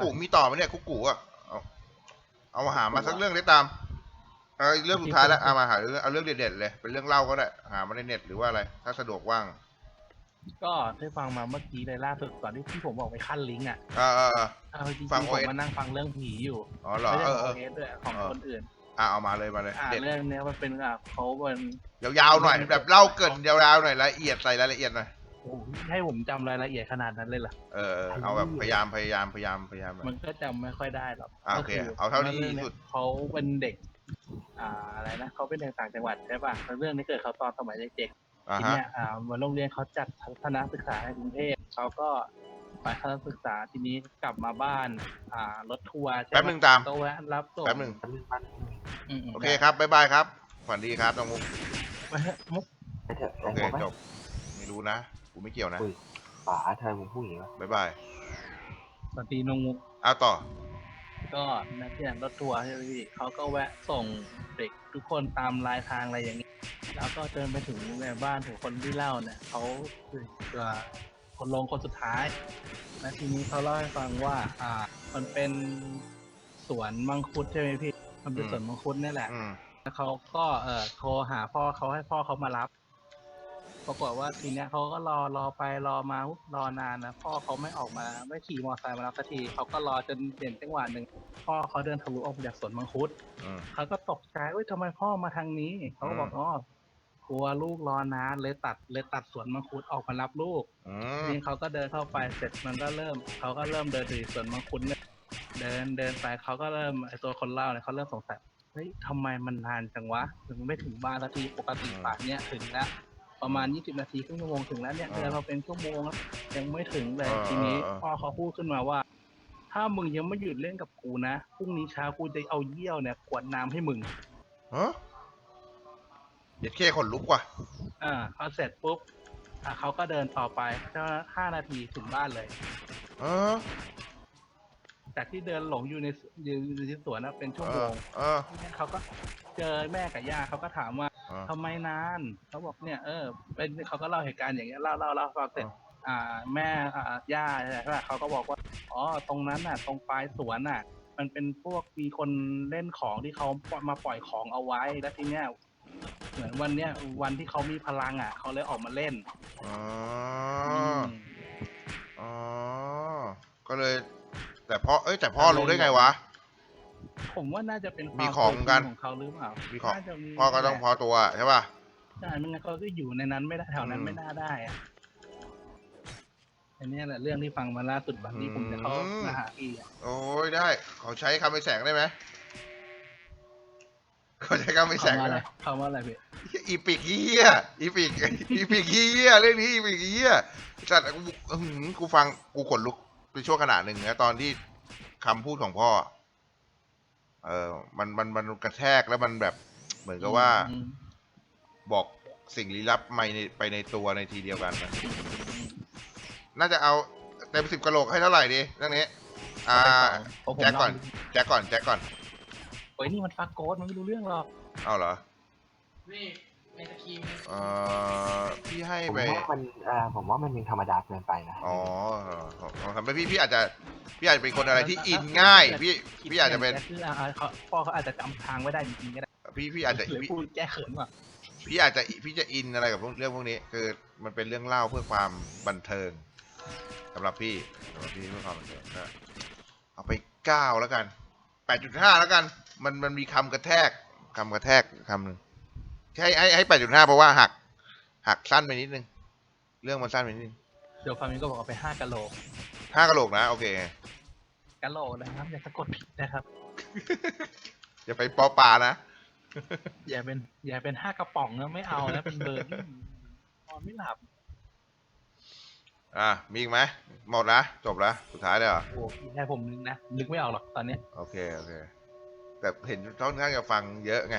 กูมีต่อไหมเนี่ยคุกกูอะเอาเอามาหามาสักเรื่องได้ตามเอาอีกเรื่องสุดท้ายแล้วเอามาหาเรื่องเอาเรื่องเด็ดๆเลยเป็นเรื่องเล่าก็ได้หามาในเน็ตหรือว่าอะไรถ้าสะดวกว่าง ก็ได้ฟังมาเมื่อกี้เลยล่าสุดก่อนที่ที่ผมบอกไปขั้นลิงก์อะอ่าอ่าอ่าเอาจริงฟังๆผม OS มานั่งฟังเรื่องผีอยู่อ๋อเหรอไม่เอใช่อขเออองเอสด้วยของเออ คนอื่น อ่าเอามาเลยมาเลยอ่าเด็ดเรื่องเนี้ยมันเป็นอะเขาเป็น ยาวๆหน่อยแบบเล่าเกรินยาวๆหน่อยรายละเอียดใส่รายละเอียดหน่อย โอ้โหให้ผมจำรายละเอียดขนาดนั้นเลยเหรอ เออเออเอาแบบพยายามพยายามพยายามพยายามหน่อยมันก็จำไม่ค่อยได้หรอกอ่าโอเคเอาเท่าที่รื่องนี้ยสุดเขาเป็นเด็ก อ่าอะไรนะเขาเป็นเด็กต่างจังหวัดใช่ป่ะแล้วเรื่องนี้เกิดเขาตอนสมัยเด็กๆอ่าทีฮะ เนี้ยอ่าวันโรงเรียนเขาจัดทัศนศึกษาในกรุงเทพเขาก็ไปทัศนศึกษาทีนี้กลับมาบ้าน อ่ารถทัวร์ใช่แป๊บหนึ่งตาม ก็แวะรับส่งแป๊บหนึ่งอืมๆโอเคครับบ๊ายบายครับฝันดีครับน้องมุกไปเถอะมุกไปเถอะโอเคไปถะจบไม่รู้นะกู ไม่เกี่ยวนะป๋าเธอมึงพูดอย่างนี้วะบ๊ายบายสวัสดีน้องมุกเอาต่อ ก็นักเรียนรถทัวร์ใช่ไหมพี่เขาก็แวะส่งเด็กทุกคนตามรายทางอะไรอย่างนี้ แล้วก็เดินไปถึงในบ้านถึงคนที่เล่าเนี่ยเขาคือเอ่อคนลงคนสุดท้าย และทีนี้เขาเล่าให้ฟังว่า อ่า มันเป็นสวนมังคุดใช่ไหมพี่ มันเป็นอืม สวนมังคุดนี่แหละ อืม แล้วเขาก็เอ่อโทรหาพ่อเขาให้พ่อเขามารับ ปรากฏว่าทีเนี้ยเขาก็รอรอไปรอมารอนานนะพ่อเขาไม่ออกมาไม่ขี่มอเตอร์ไซค์มารับสักทีเขาก็รอจนเด่นจังหวะหนึ่งพ่อเขาเดินทะลุออกมาจากสวนมังคุดอืม เขาก็ตกใจเอ้ยทำไมพ่อมาทางนี้เขาก็บอกอืม อ๋อกลัวลูกรอนานเลยตัดเลยตัดสวนมังคุดออกมารับลูก อืทีมนี้เขาก็เดินเข้าไปเสร็จมันก็เริ่มเขาก็เริ่มเดินถึงสวนมังคุดเนี่ยเดินเดินไปเขาก็เริ่มไอตัวคนเล่าเนี่ยเขาเริ่มสงสัยเฮ้ยทำไมมันนานจังวะถึงไม่ถึงบ้านสักทีปกติป่านเนี้ยถึงแล้ว ประมาณยี่สิบนาทีครึ่งชั่วโมงถึงแล้วเนี่ยเดินมาเป็นชั่วโมงแล้วยังไม่ถึงเลยทีนี้พ่อเขาพูดขึ้นมาว่า ถ้ามึงยังไม่หยุดเล่นกับกูนะพรุ่งนี้เช้ากูจะเอาเยี่ยวเนี่ยกวดน้ำให้มึงฮะเด็ดเข้ขนลุกว่ะ อ่าพอเสร็จปุ๊บอะเขาก็เดินต่อไปเจ้าห้านาทีถึงบ้านเลย เออ จากที่เดินหลงอยู่ในสอยู่อยู่ที่สวนนะเป็นชั่วเอโมอง เออ เขาก็เจอแม่กับย่าเขาก็ถามว่าเออ ทำไมนานเขาบอกเนี่ยเออเป็นเขาก็เล่าเหตุการณ์อย่างเงี้ยเล่าเล่าเล่าฟังเสร็จอ่า แม่อ่าย่าใช่ไหมเขาก็บอกว่าอ๋อตรงนั้นน่ะ ตรงปลายสวนน่ะ มันเป็นพวกมีคนเล่นของที่เขามาปล่อยของเอาไว้แล้วทีเนี้ยเหมือนวันเนี้ยวันที่เขามีพลังอะเขาเลยออกมาเล่นอ๋อมอ๋อก็เลย แต่พ่อเอ้ยแต่พ่อรู้ได้ไงวะ ผมว่าน่าจะเป็นความมีของกัน เคยชิของเขาหรือเปล่ามีของน่าจะมีพ่อก็ต้องพอตัวใช่ป่ะ ใช่ไม่งั้นเขาก็อยู่ในนั้นไม่ได้แถวนั้นอืม ไม่น่าได้อะอันเนี้ยแหละเรื่องที่ฟังมาล่าสุดแบบนี้ผมจะเขาอืมมาหาพี่อะโอ้ยได้เขาใช้คำไปแสงได้ไหมเขาใช้คำไปแสเขางมาได้อะไรไหมเขามาอะไรพี่อีปิกเฮียอีปิกอีปิกเฮียเรื่องนี้อีปิกเฮียจัดกูอื้อหือกูฟังกูขนลุกไปช่วงขนาดหนึ่งนะตอนที่คำพูดของพ่อ เออมันมันมันกระแทกแล้วมันแบบเหมือนกับว่าอืมบอกสิ่งลี้ลับไปในไปในตัวในทีเดียวกันนะน่าจะเอาเต็มสิบกะโหลกให้เท่าไหร่ดีเรื่องนี้ อ่าผมผมแจ็คก่อนลงแจ็คก่อน แจ็คก่อนโอ้ยนี่มันฟักโกดมันไม่รู้เรื่องหรอกเอาเหรอนี่ในตะคีมเออพี่ให้ผมไปว่ามันอ่าผมว่ามันยังธรรมดาเกินไปนะอ๋อทำให้พี่พี่อาจจะ พี่อาจจะเป็นคนอะไรที่อินง่าย พี่พี่อาจจะเป็นคืออ่าเขาพ่อเขาอาจจะจำทางไว้ได้จริงๆก็ได้พี่พี่อาจจะหรือพี่พูดแก้เขินว่ะพี่อาจจะพี่จะอินอะไรกับพวกเรื่องพวกนี้ คือมันเป็นเรื่องเล่าเพื่อความบันเทิงสำหรับพี่สำหรับพี่เพื่อความบันเทิงก็เอาไปเก้าแล้วกันแปดจุดห้าแล้วกัน มันมันมีคำกระแทกคำกระแทกคำหนึ่งให้ให้ให้แปดจุดห้าเพราะว่าหักหักสั้นไปนิดนึง เรื่องมันสั้นไปนิดนึง เดี๋ยวฟามิงก็บอกเอาไปห้ากะโหลกห้ากะโหลกนะ โอเคกะโหลกนะครับ อย่าสะกดผิดนะครับ อย่าไปปอปลานะ อย่าเป็น อย่าเป็นห้ากระป๋องนะไม่เอานะเป็นเบอร์นี่นอนไม่หลับ อะมีอีกไหมหมดนะจบแล้วสุดท้ายเลยเหรอโอ้พี่ให้ผมนึกนะนึกไม่ออกหรอกตอนเนี้ยโอเค โอเค แต่เห็นช่องข้างจะฟังเยอะไง